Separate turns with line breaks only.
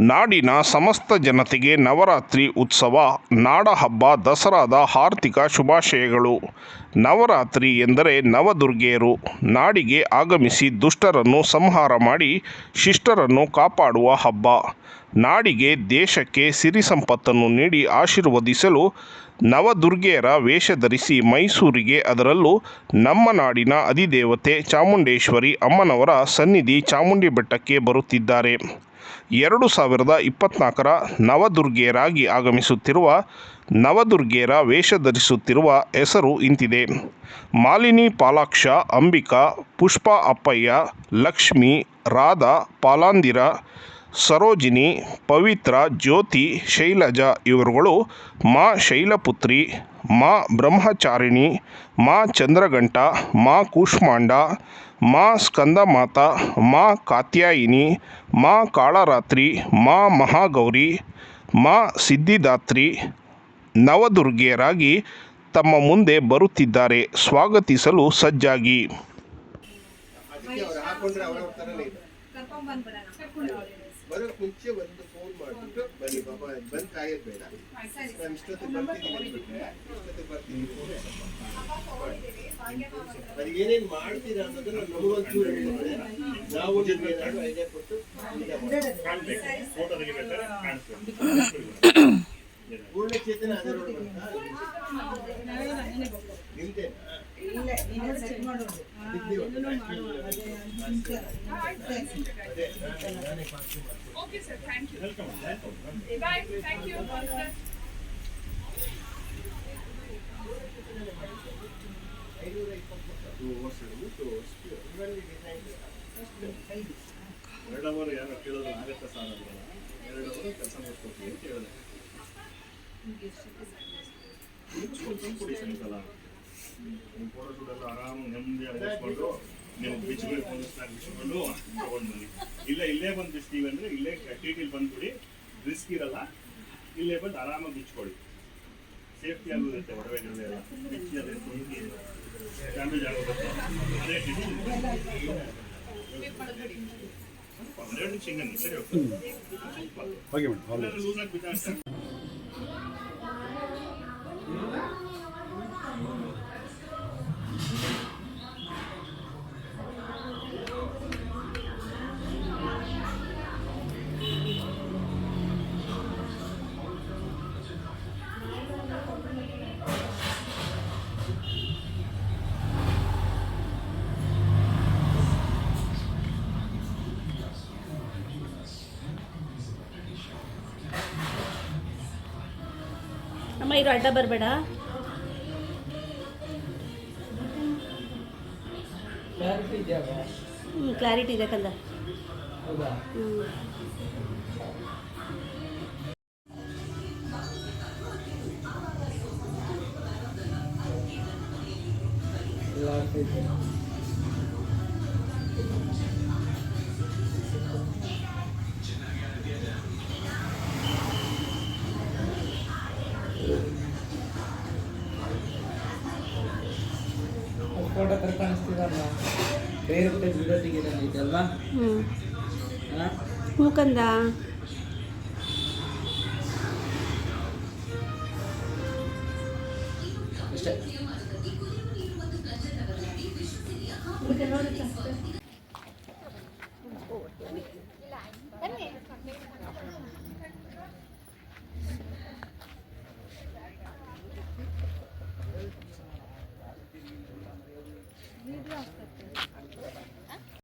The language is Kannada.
ನಾಡಿನ ಸಮಸ್ತ ಜನತೆಗೆ ನವರಾತ್ರಿ ಉತ್ಸವ ನಾಡ ಹಬ್ಬ ದಸರಾದ ಆರ್ಥಿಕ ಶುಭಾಶಯಗಳು. ನವರಾತ್ರಿ ಎಂದರೆ ನವದುರ್ಗೆಯರು ನಾಡಿಗೆ ಆಗಮಿಸಿ ದುಷ್ಟರನ್ನು ಸಂಹಾರ ಮಾಡಿ ಶಿಷ್ಟರನ್ನು ಕಾಪಾಡುವ ಹಬ್ಬ. ನಾಡಿಗೆ ದೇಶಕ್ಕೆ ಸಿರಿ ಸಂಪತ್ತನ್ನು ನೀಡಿ ಆಶೀರ್ವದಿಸಲು ನವದುರ್ಗೆಯರ ವೇಷ ಧರಿಸಿ ಮೈಸೂರಿಗೆ ಅದರಲ್ಲೂ ನಮ್ಮ ನಾಡಿನ ಅಧಿದೇವತೆ ಚಾಮುಂಡೇಶ್ವರಿ ಅಮ್ಮನವರ ಸನ್ನಿಧಿ ಚಾಮುಂಡಿ ಬೆಟ್ಟಕ್ಕೆ ಬರುತ್ತಿದ್ದಾರೆ. ಎರಡು ಸಾವಿರದ ಇಪ್ಪತ್ನಾಲ್ಕರ ನವದುರ್ಗೆಯರಾಗಿ ಆಗಮಿಸುತ್ತಿರುವ ನವದುರ್ಗೆಯರ ವೇಷ ಧರಿಸುತ್ತಿರುವ ಹೆಸರು ಇಂತಿದೆ. ಮಾಲಿನಿ, ಪಾಲಾಕ್ಷ, ಅಂಬಿಕಾ, ಪುಷ್ಪ ಅಪ್ಪಯ್ಯ, ಲಕ್ಷ್ಮಿ, ರಾಧಾ, ಪಾಲಾಂದಿರ ಸರೋಜಿನಿ, ಪವಿತ್ರ, ಜ್ಯೋತಿ, ಶೈಲಜಾ ಇವರುಗಳು ಮಾ ಶೈಲಪುತ್ರಿ, ಮಾ ಬ್ರಹ್ಮಚಾರಿಣಿ, ಮಾ ಚಂದ್ರಘಂಟ, ಮಾ ಕೂಷ್ಮಾಂಡ, ಮಾ ಸ್ಕಂದಮಾತ, ಮಾ ಕಾತ್ಯಾಯಿನಿ, ಮಾ ಕಾಳರಾತ್ರಿ, ಮಾ ಮಹಾಗೌರಿ, ಮಾ ಸಿದ್ಧಿದಾತ್ರಿ ನವದುರ್ಗೆಯರಾಗಿ ತಮ್ಮ ಮುಂದೆ ಬರುತ್ತಿದ್ದಾರೆ, ಸ್ವಾಗತಿಸಲು ಸಜ್ಜಾಗಿ.
ಬರೋಕ್ ಮುಂಚೆ ಒಂದು ಫೋನ್ ಮಾಡ್ಬಿಟ್ಟು ಬನ್ನಿ ಬಾಬಾ ಬಂದ್ ಕಾಯೋದ್ ಬೇಡ ನಾನು ಇಷ್ಟೊತ್ತಿಗೆ ಬರ್ತೀನಿ ಇಷ್ಟೊತ್ತಿಗೆ ಬರ್ತೀನಿ ಅದು ಏನೇನ್ ಮಾಡ್ತೀರಾ ಅನ್ನೋದನ್ನ ನಮಗೊಂಚೂರು ಹೇಳಿದ್ರೆ ನಾವು ಐಡಿಯಾ ಕೊಟ್ಟು ಪೂರ್ಣ ಚೇತನ ಅದೇ? ಐನೂರ ಇಪ್ಪತ್ತು ವರ್ಷಗಳು ಅಷ್ಟು ಇದರಲ್ಲಿ ಡಿಸೈನ್ ಅಷ್ಟು
ಎರಡು ಅವರ್ ಯಾರೋ ಕೇಳೋದು ಆಗತ್ತೆ ಸರ್ ಅಂದ್ರಲ್ಲ ಎರಡು ಅವರ್ ಕೆಲಸ ಮಾಡ್ಕೊಡ್ತೀವಿ ಅಂತ ಹೇಳಿದೆ ಮುಚ್ಕೊಂಡು ಕೊಡಿ ಸಾಯಂಕಾಲ ಮುಗಿಸ್ಕೊಂಡು ನೀವು ಬೀಚ್ಗಳಿಗೆ ಸ್ನಾಕ್ ಬಿಚ್ಕೊಂಡು ತಗೊಂಡು ಬನ್ನಿ ಇಲ್ಲ ಇಲ್ಲೇ ಬಂದು ಬಿಚ್ತೀವಿ ಅಂದ್ರೆ ಇಲ್ಲೇ ಟೀಟಿಲ್ ಟಿಲಿ ಬಂದ್ಬಿಡಿ ರಿಸ್ಕ್ ಇರಲ್ಲ ಇಲ್ಲೇ ಬಂದು ಆರಾಮಾಗಿ ಬಿಚ್ಕೊಳ್ಳಿ ಸೇಫ್ಟಿ ಆಗುತ್ತೆ ಒಡವೆ ಗಿಡವೆ ಎಲ್ಲ ಬಿಚ್ಚಿ ಅದೇ ಡ್ಯಾಮೇಜ್ ಆಗೋಗುತ್ತೆ ಅದೇ ಟೀಟಿಲ್ ಎರಡು ನಿಮಿಷ ಹಿಂಗೆ ಸರಿ ಹೋಗ್ತದೆ
ಇರೋ ಅಡ್ಡ ಬರಬೇಡ. ಹ್ಞೂ ಕ್ಲಾರಿಟಿ ಇದೆ ಕಂದ. ಹ್ಞೂ
ಫೋಟೋ ತರ ಕಾಣಿಸ್ತಿದಲ್ಲ ಬೇರೆ ವಿಡಿಯೋ ತೆಗಿದಂಗೆ ಅಲ್ವಾ
ಹ್ಞೂ
ಹಾ?
ಹ್ಞೂ ಕಂದ
ಅಷ್ಟೇ